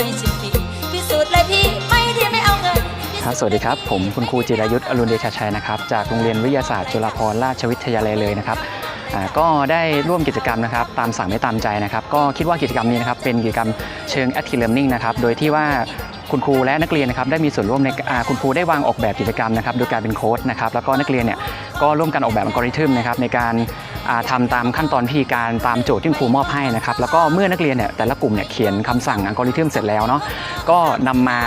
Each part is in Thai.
ไม่สิบีพิสูจน์เลยพี่ไม่ที่ไม่เอาเงิน ครับ สวัสดีครับ ผมคุณครูจิรยุทธ์อรุณเดชชัยนะครับ จากโรงเรียนวิทยาศาสตร์จุฬาภรราชวิทยาลัยเลยนะครับก็ได้ร่วมกิจกรรมนะครับ ตามสั่งไม่ตามใจนะครับ ก็คิดว่ากิจกรรมนี้นะครับ เป็นกิจกรรมเชิง active learning นะครับ โดยที่ว่าคุณครูและนักเรียนนะครับได้มีส่วนร่วมในคุณครูได้วางออกแบบกิจกรรมนะครับ โดยการเป็นโค้ดนะครับ แล้วก็นักเรียนเนี่ยก็ร่วมกันออกแบบอัลกอริทึมนะครับในการ อ่าทำตามขั้นตอนพิธีการตามโจทย์ที่ครูมอบให้นะครับแล้วก็เมื่อนักเรียนเนี่ยแต่ละกลุ่มเนี่ยเขียนคำสั่งอัลกอริทึมเสร็จแล้วเนาะก็นำมา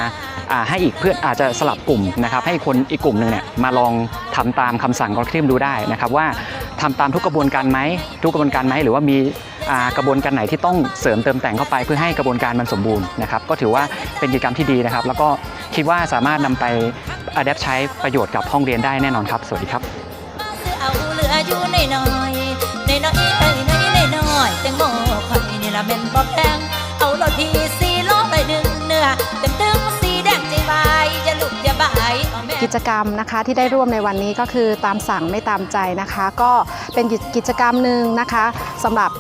อ่าให้อีกเพื่อนอาจจะสลับกลุ่มนะครับให้คนอีกกลุ่มหนึ่งเนี่ยมาลองทำตามคำสั่งอัลกอริทึมดูได้นะครับว่าทำตามทุกกระบวนการไหมทุกกระบวนการไหมหรือว่ามีกระบวนการไหนที่ต้องเสริมเติมแต่งเข้าไปเพื่อให้กระบวนการมันสมบูรณ์นะครับก็ถือว่าเป็นกิจกรรมที่ดีนะครับ แล้วก็คิดว่าสามารถนำไปอัดแอปใช้ประโยชน์กับห้องเรียนได้แน่นอนครับ สวัสดีครับ เหลืออยู่ในน้อยในน้อยในน้อยในน้อยแตงโมไข่นี่ละแม่นบ่แพงเอารถพีสีโลไปหนึ่งเนื้อเต็มตึงสีแดงใจวายอย่าลุกอย่าบายกิจกรรมนะคะที่ได้ร่วมในวันนี้ก็คือตามสั่งไม่ตามใจนะคะ ก็เป็นกิจกรรมหนึ่งนะคะสำหรับ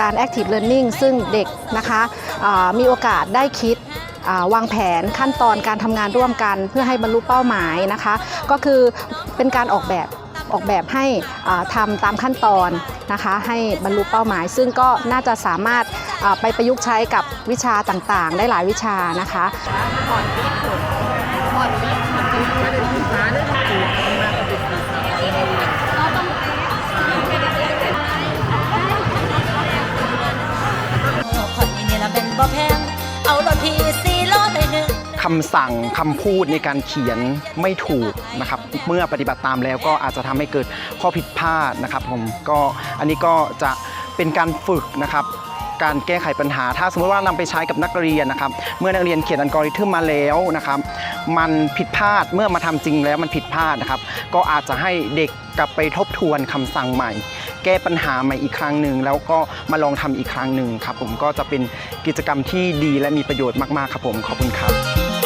การ active learning ซึ่งเด็กนะคะอ่ามีโอกาสได้คิดวางแผนขั้นตอนการทำงานร่วมกันเพื่อให้บรรลุเป้าหมายนะคะ ก็คือเป็นการออกแบบ ออกแบบให้อ่าทำตามขั้นตอนนะคะให้บรรลุเป้าหมาย ซึ่งก็น่าจะสามารถไปประยุกต์ใช้กับวิชาต่างๆ ได้หลายวิชานะคะ คำสั่งคำพูดในการเขียนไม่ถูกนะครับเมื่อปฏิบัติตามแล้วก็อาจจะทำให้เกิดข้อผิดพลาดนะครับผมก็อันนี้ก็จะเป็นการฝึกนะครับการแก้ไขปัญหา ถ้าสมมติว่านำไปใช้กับนักเรียนนะครับ เมื่อนักเรียนเขียนอัลกอริทึมมาแล้วนะครับ มันผิดพลาดเมื่อมาทำจริงแล้วมันผิดพลาดนะครับ ก็อาจจะให้เด็กกลับไปทบทวนคำสั่งใหม่ แก้ปัญหาใหม่อีกครั้งหนึ่งแล้วก็มาลองทำอีกครั้งหนึ่งครับ ผมก็จะเป็นกิจกรรมที่ดีและมีประโยชน์มากๆครับผมขอบคุณครับ